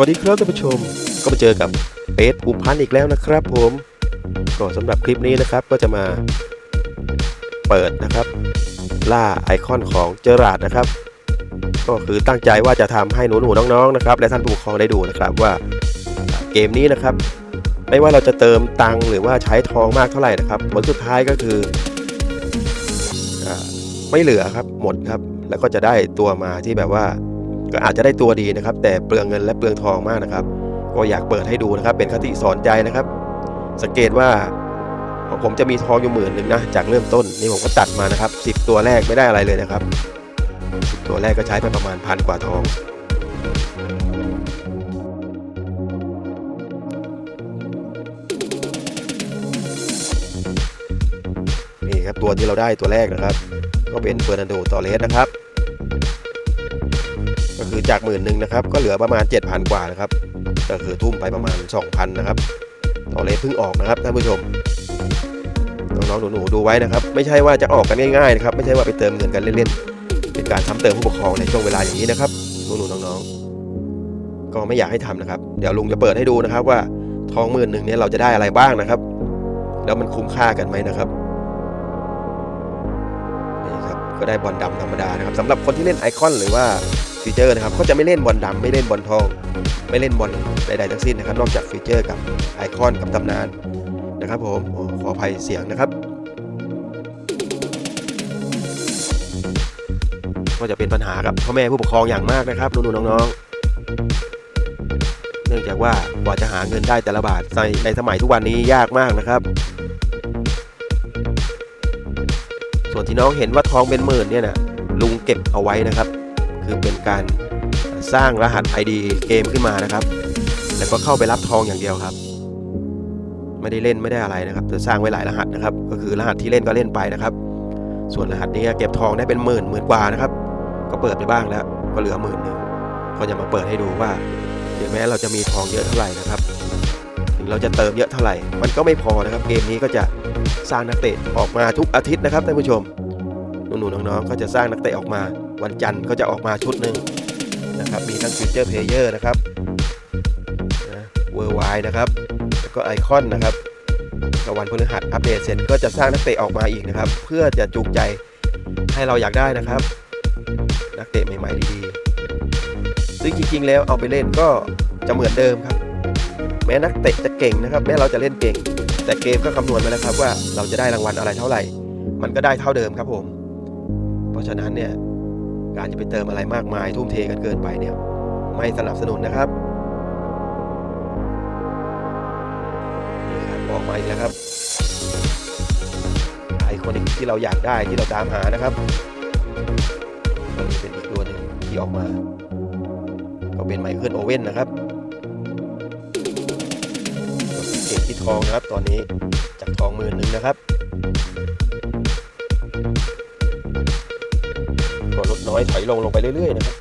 วัสดีครับท่านผู้ชม ก็มาเจอกับเบสภูพันธ์อีกแล้วนะครับ ผมก็สำหรับคลิปนี้นะครับก็จะมาเปิดนะครับ ล่าไอคอนของเจอราดนะครับ ก็คือตั้งใจว่าจะทำให้หนูๆน้องๆนะครับ และท่านผู้ปกครองได้ดูนะครับว่าเกมนี้นะครับ ไม่ว่าเราจะเติมตังหรือว่าใช้ทองมากเท่าไหร่นะครับผลสุดท้ายก็คืออไม่เหลือครับหมดครับ แล้วก็จะได้ตัวมาที่แบบว่า ก็อาจจะได้ตัวดีนะครับ แต่เปลืองเงินและเปลืองทองมากนะครับ ก็อยากเปิดให้ดูนะครับ เป็นคติสอนใจนะครับ สังเกตว่าผมจะมีทองอยู่หมื่นหนึ่งนะจากเริ่มต้นนี่ผมก็ตัดมานะครับ 10 ตัวแรกไม่ได้อะไรเลยนะครับ 10 ตัวแรกก็ใช้ไปประมาณพันกว่าทองนี่ครับตัวที่เราได้ตัวแรกนะครับ ก็เป็นเฟอร์นันโดตอเลสนะครับ ก็คือจากหมื่นหนึ่งนะครับก็เหลือประมาณ 7,000 กว่านะครับ ก็คือทุ่มไปประมาณ 2,000 นะครับตอเลสเพิ่งออกนะครับท่านผู้ชมน้องๆหนูๆดูไว้นะครับ ไม่ใช่ว่าจะออกกันง่ายๆนะครับไม่ใช่ว่าไปเติมเงินกันเล่นๆเป็นการซ้ำเติมผู้ปกครองในช่วงเวลาอย่างนี้นะครับหนูๆน้องๆ ก็ไม่อยากให้ทำนะครับ เดี๋ยวลุงจะเปิดให้ดูนะครับว่าทองหมื่นหนึ่งเนี่ยเราจะได้อะไรบ้างนะครับ แล้วมันคุ้มค่ากันไหมนะครับนี่ครับก็ได้บอลดำธรรมดานะครับสำหรับคนที่เล่นไอคอนหรือว่า ฟีเจอร์นะครับก็จะไม่เล่นบอลดำไม่เล่นบอลทอง ไม่เล่นบอลใดๆทั้งสิ้นนะครับ นอกจากฟีเจอร์กับไอคอนกับตำนานนะครับผมขออภัยเสียงนะครับก็จะเป็นปัญหากับพ่อแม่ผู้ปกครองอย่างมากนะครับหนูๆน้องๆ เนื่องจากว่ากว่าจะหาเงินได้แต่ละบาทในในสมัยทุกวันนี้ยากมากนะครับ ส่วนที่น้องเห็นว่าทองเป็นหมื่นเนี่ยนะลุงเก็บเอาไว้นะครับ คือเป็นการสร้างรหัส ID เกมขึ้นมานะครับ แล้วก็เข้าไปรับทองอย่างเดียวครับ ไม่ได้เล่นไม่ได้อะไรนะครับจะสร้างไว้หลายรหัสนะครับ ก็คือรหัสที่เล่นก็เล่นไปนะครับ ส่วนรหัสนี้เก็บทองได้เป็นหมื่นหมื่นกว่านะครับ ก็เปิดไปบ้างแล้ว ก็เหลือหมื่นหนึ่งก็จะมาเปิดให้ดูว่าถึงแม้เราจะมีทองเยอะเท่าไหร่นะครับถึงเราจะเติมเยอะเท่าไหร่ มันก็ไม่พอนะครับ เกมนี้ก็จะสร้างนักเตะออกมาทุกอาทิตย์นะครับท่านผู้ชมหนูๆน้องๆก็จะสร้างนักเตะออกมา วันจันทร์ก็จะออกมาชุดหนึ่งนะครับ มีทั้งฟิวเจอร์เพลเยอร์นะครับเวอร์ไวนะครับ แล้วก็ไอคอนนะครับก็วันพฤหัสอัปเดตเสร็จก็จะสร้างนักเตะออกมาอีกนะครับ เพื่อจะจูงใจให้เราอยากได้นะครับ นักเตะใหม่ๆดีๆซึ่งจริงๆแล้วเอาไปเล่นก็จะเหมือนเดิมครับ แม้นักเตะจะเก่งนะครับ แม้เราจะเล่นเก่ง แต่เกมก็คำนวณมาแล้วครับว่าเราจะได้รางวัลอะไรเท่าไหร่ มันก็ได้เท่าเดิมครับผม เพราะฉะนั้นเนี่ย การจะไปเติมอะไรมากมายทุ่มเทกันเกินไปเนี่ย ไม่สนับสนุนนะครับนี่ครับออกมาอีกแล้วครับไอคอนิกที่เราอยากได้ที่เราตามหานะครับก็เป็นอีกตัวหนึ่งที่ออกมา ก็เป็นไมเคิลโอเว่นนะครับก็สังเกที่ทองนะครับ ตอนนี้จากทองหมื่นหนึ่งนะครับ ก็ลดน้อยถอยลงลงไปเรื่อยๆนะครับ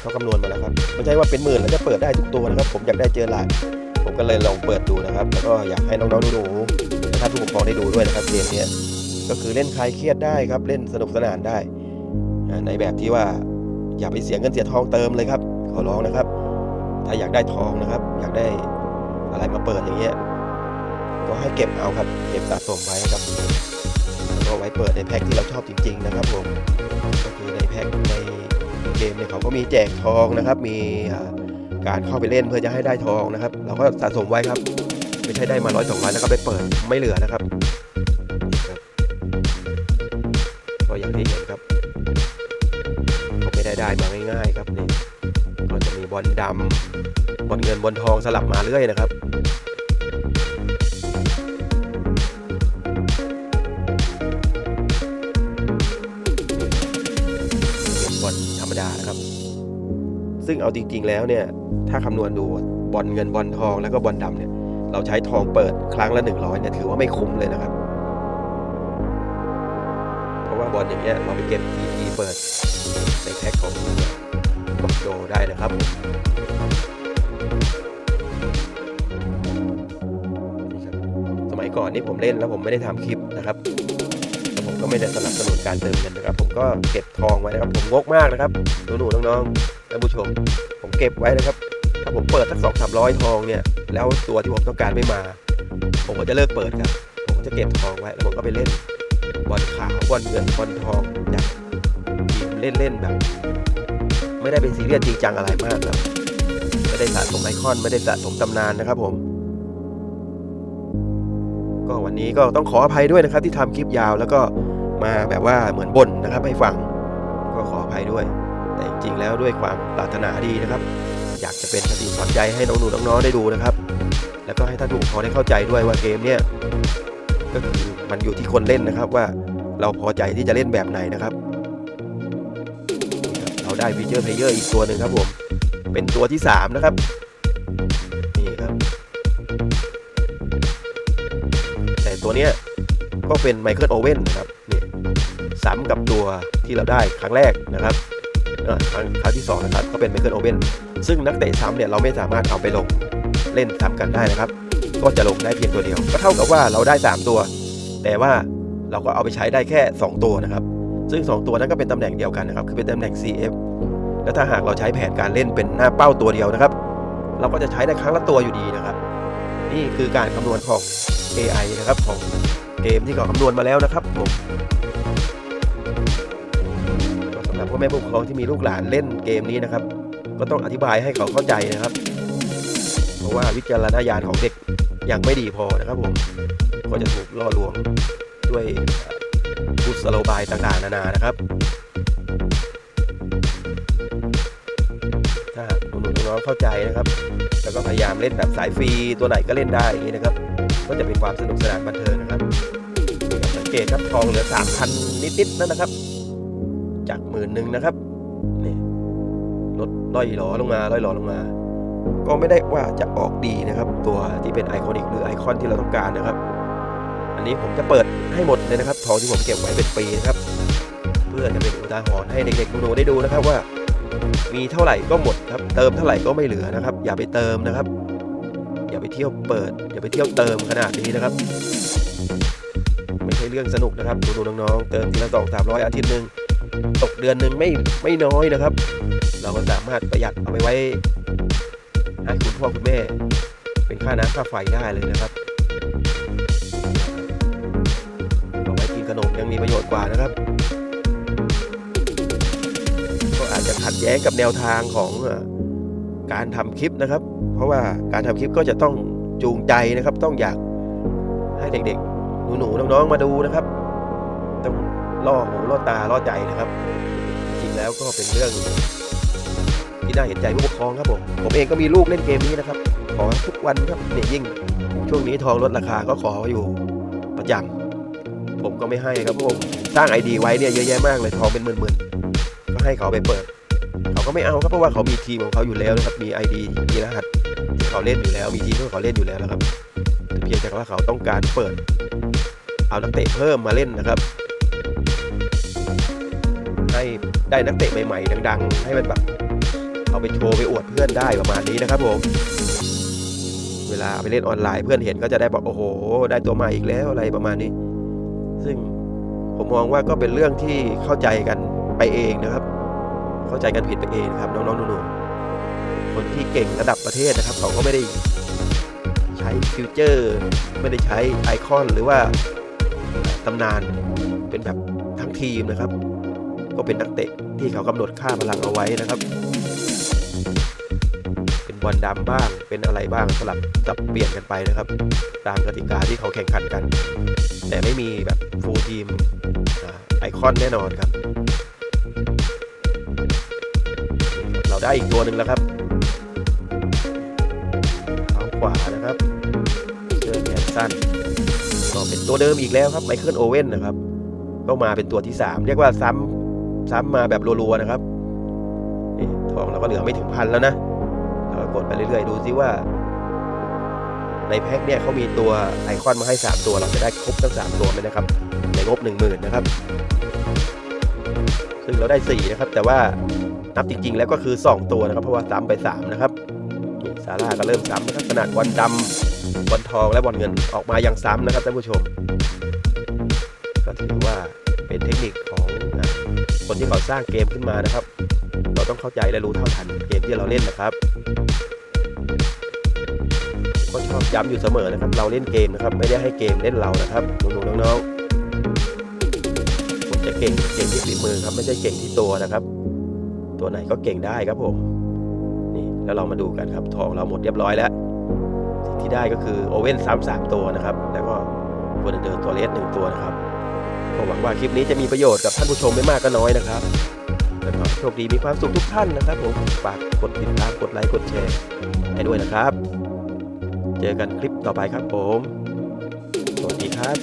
เขาคำนวณมาแล้วครับไม่ใช่ว่าเป็นหมื่นแล้วจะเปิดได้ทุกตัวนะครับ ผมอยากได้เจอหลาดผมก็เลยลองเปิดดูนะครับ แล้วก็อยากให้น้องๆหนูๆและท่านผู้ปกครองได้ดูด้วยนะครับเกมนี้ก็คือเล่นคลายเครียดได้ครับ เล่นสนุกสนานได้ ในแบบที่ว่าอย่าไปเสียเงินเสียทองเติมเลยครับ ขอร้องนะครับ ถ้าอยากได้ทองนะครับ อยากได้อะไรมาเปิดอย่างเงี้ยก็ให้เก็บเอาครับ เก็บสะสมไว้ครับ ก็ไว้เปิดในแพ็คที่เราชอบจริง ๆ นะครับผมก็คือในแพ็คในเกมเนี่ยเขาก็มีแจกทองนะครับ มีการเข้าไปเล่นเพื่อจะให้ได้ทองนะครับ เราก็สะสมไว้ครับ ไม่ใช่ได้มาร้อยสองร้อยแล้วก็ไปเปิดไม่เหลือนะครับครับก็อย่างที่เห็นครับก็ไม่ได้ได้มาง่ายๆครับนี่ก็จะมีบอลดำบอลเงินบอลทองสลับมาเรื่อยนะครับ ดานะครับ ซึ่งเอาจริง ๆ แล้วเนี่ย ถ้าคำนวณดูบอลเงินบอลทองแล้วก็บอลดำเนี่ย เราใช้ทองเปิดครั้งละ 100เนี่ยถือว่าไม่คุ้มเลยนะครับ เพราะว่าบอลอย่างเงี้ยเราไปเก็บทีทีเปิดในแพ็คของบอกโดได้นะครับนี่ครับสมัยก่อนนี่ผมเล่นแล้วผมไม่ได้ทำคลิปนะครับ ไม่ได้สนับสนุนการเติมเงินนะครับ ผมก็เก็บทองไว้นะครับ ผมงกมากนะครับหนูๆน้องๆท่านผู้ชม ผมเก็บไว้นะครับ ถ้าผมเปิดสักสองสามร้อยทองเนี่ย แล้วตัวที่ผมต้องการไม่มา ผมก็จะเลิกเปิดครับ ผมก็จะเก็บทองไว้แล้วผมก็ไปเล่นบอลขาวบอลเงินบอลทองจากทีมเล่นๆแบบ ไม่ได้เป็นซีเรียสจริงจังอะไรมากครับไม่ได้สะสมไอคอนไม่ได้สะสมตำนานนะครับผมก็วันนี้ก็ต้องขออภัยด้วยนะครับที่ทำคลิปยาวแล้วก็ มาแบบว่าเหมือนบ่นนะครับให้ฟังก็ขออภัยด้วย แต่จริงๆแล้วด้วยความปรารถนาดีนะครับ อยากจะเป็นคติสอนใจให้น้องหนูน้องๆได้ดูนะครับ แล้วก็ให้ท่านผู้ปกครองได้เข้าใจด้วยว่าเกมเนี่ยก็คือมันอยู่ที่คนเล่นนะครับว่าเราพอใจที่จะเล่นแบบไหนนะครับ เราได้ฟีเจอร์เพลเยอร์อีกตัวหนึ่งครับผมเป็นตัวที่ 3 นะครับนี่ครับ แต่ตัวเนี้ยก็เป็นไมเคิลโอเว่นนะครับ ซ้ำกับตัวที่เราได้ครั้งแรกนะครับครั้งครั้งที่สองนะครับก็เป็นไมเคิลโอเว่นซึ่งนักเตะซ้ำเนี่ยเราไม่สามารถเอาไปลงเล่นซ้ำกันได้นะครับ ก็จะลงได้เพียงตัวเดียว ก็เท่ากับว่าเราได้ 3 ตัว แต่ว่าเราก็เอาไปใช้ได้แค่ 2 ตัวนะครับ ซึ่ง 2 ตัวนั้นก็เป็นตำแหน่งเดียวกันนะครับ คือเป็นตำแหน่ง CF แล้วถ้าหากเราใช้แผนการเล่นเป็นหน้าเป้าตัวเดียวนะครับ เราก็จะใช้ได้ครั้งละตัวอยู่ดีนะครับ นี่คือการคำนวณของ AI นะครับของเกมที่เขาคำนวณมาแล้วนะครับผม พ่อแม่ผู้ปกครองที่มีลูกหลานเล่นเกมนี้นะครับ ก็ต้องอธิบายให้เขาเข้าใจนะครับ เพราะว่าวิจารณญาณของเด็กยังไม่ดีพอนะครับผมก็จะถูกล่อลวงด้วยกุศโลบายต่างๆ นานานะครับ ถ้าหากหนูๆน้องเข้าใจนะครับ แล้วก็พยายามเล่นแบบสายฟรีตัวไหนก็เล่นได้อย่างนี้นะครับ ก็จะเป็นความสนุกสนานบันเทิงนะครับนี่ครับสังเกตครับทองเหลือสามพันนิดๆนั่นนะครับ จากหมื่นหนึ่งนะครับนี่ลดล่อยหลอลงมาล่อยหลอลงมา ก็ไม่ได้ว่าจะออกดีนะครับ ตัวที่เป็นไอคอนิกหรือไอคอนที่เราต้องการนะครับ อันนี้ผมจะเปิดให้หมดเลยนะครับทองที่ผมเก็บไว้เป็นปีนะครับ เพื่อจะเป็นอุทาหรณ์ให้เด็กๆหนูๆได้ดูนะครับว่า มีเท่าไหร่ก็หมดครับ เติมเท่าไหร่ก็ไม่เหลือนะครับ อย่าไปเติมนะครับ อย่าไปเที่ยวเปิด อย่าไปเที่ยวเติมขนาดนี้นะครับไม่ใช่เรื่องสนุกนะครับดูๆน้องๆเติมทีละสองสามร้อยอาทิตย์หนึ่ง ตกเดือนหนึ่งไม่ไม่น้อยนะครับ เราก็สามารถประหยัดเอาไปไว้ให้คุณพ่อคุณแม่ เป็นค่าน้ำค่าไฟได้เลยนะครับเอาไว้กินขนมยังมีประโยชน์กว่านะครับ ก็อาจจะขัดแย้งกับแนวทางของการทำคลิปนะครับ เพราะว่าการทำคลิปก็จะต้องจูงใจนะครับ ต้องอยากให้เด็กๆ หนูๆน้องๆมาดูนะครับ ล่อหูล่อตาล่อใจนะครับ จริงแล้วก็เป็นเรื่องที่น่าเห็นใจผู้ปกครองครับผมผมเองก็มีลูกเล่นเกมนี้นะครับ ขอทุกวันครับเนี่ยยิ่ง ช่วงนี้ทองลดราคาก็ขออยู่ประจำผมก็ไม่ให้ครับเพราะผมสร้างไอดีไว้เนี่ยเยอะแยะมากเลยทองเป็นหมื่นๆก็ให้เขาไปเปิด เขาก็ไม่เอาครับเพราะว่าเขามีทีมของเขาอยู่แล้วนะครับมี ID มีรหัสที่เขาเล่นอยู่แล้ว มีทีมที่เขาเล่นอยู่แล้วนะครับเพียงแต่ว่าเขาต้องการเปิด เอานักเตะเพิ่มมาเล่นนะครับ ให้ได้นักเตะใหม่ๆดัง ๆ ให้มันแบบเอาไปโชว์ไปอวดเพื่อนได้ประมาณนี้นะครับผมเวลาไปเล่นออนไลน์เพื่อนเห็นก็จะได้บอกโอ้โห ได้ตัวใหม่อีกแล้วอะไรประมาณนี้ ซึ่งผมมองว่าก็เป็นเรื่องที่เข้าใจกันไปเองนะครับ เข้าใจกันผิดไปเองนะครับน้องๆหนูๆคนที่เก่งระดับประเทศนะครับ เขาก็ไม่ได้ใช้ฟิวเจอร์ ไม่ได้ใช้ไอคอนหรือว่าตำนานเป็นแบบทั้งทีมนะครับ ก็เป็นนักเตะที่เขากำหนดค่าพลังเอาไว้นะครับ เป็นบอลดำบ้างเป็นอะไรบ้างสลับสับเปลี่ยนกันไปนะครับ ตามกติกาที่เขาแข่งขันกัน แต่ไม่มีแบบฟูลทีมไอคอนแน่นอนครับ เราได้อีกตัวหนึ่งแล้วครับเท้าขวานะครับเชือแขนสั้นก็เป็นตัวเดิมอีกแล้วครับไมเคิลโอเว่นนะครับก็มาเป็นตัวที่ 3 เรียกว่าซ้ำ ซ้ำมาแบบรัวๆนะครับทองเราก็เหลือไม่ถึงพันแล้วนะเราก็กดไปเรื่อยๆ ดูซิว่า ในแพ็คเนี่ยเขามีตัวไอคอนมาให้ 3 ตัวเราจะได้ครบทั้ง 3 ตัวไหมนะครับ ในงบ 10,000 นะครับ ซึ่งเราได้ 4 นะครับ แต่ว่านับจริงๆ แล้วก็คือ 2 ตัวนะครับ เพราะว่าซ้ำไป 3 นะครับซาร่าก็เริ่มซ้ำนะครับขนาดบอลดำบอลทองและบอลเงินออกมาอย่างซ้ำนะครับท่านผู้ชม ก็ถือว่าเป็นเทคนิคของ คนที่เขาสร้างเกมขึ้นมานะครับ เราต้องเข้าใจและรู้เท่าทันเกมที่เราเล่นนะครับ ก็ชอบย้ำอยู่เสมอนะครับ เราเล่นเกมนะครับ ไม่ได้ให้เกมเล่นเรานะครับหนูๆน้องๆผมจะเก่งเก่งที่ฝีมือครับไม่ใช่เก่งที่ตัวนะครับ ตัวไหนก็เก่งได้ครับผมนี่แล้วเรามาดูกันครับทองเราหมดเรียบร้อยแล้วสิ่งที่ได้ก็คือโอเว่นซ้ำสามตัวนะครับ แล้วก็ตัวเดินตัวเลสหนึ่งตัวนะครับ ก็หวังว่าคลิปนี้จะมีประโยชน์กับท่านผู้ชมไม่มากก็น้อยนะครับแล้วก็โชคดีมีความสุขทุกท่านนะครับผมฝากกดติดตามกดไลค์กดแชร์ให้ด้วยนะครับ เจอกันคลิปต่อไปครับผม สวัสดีครับ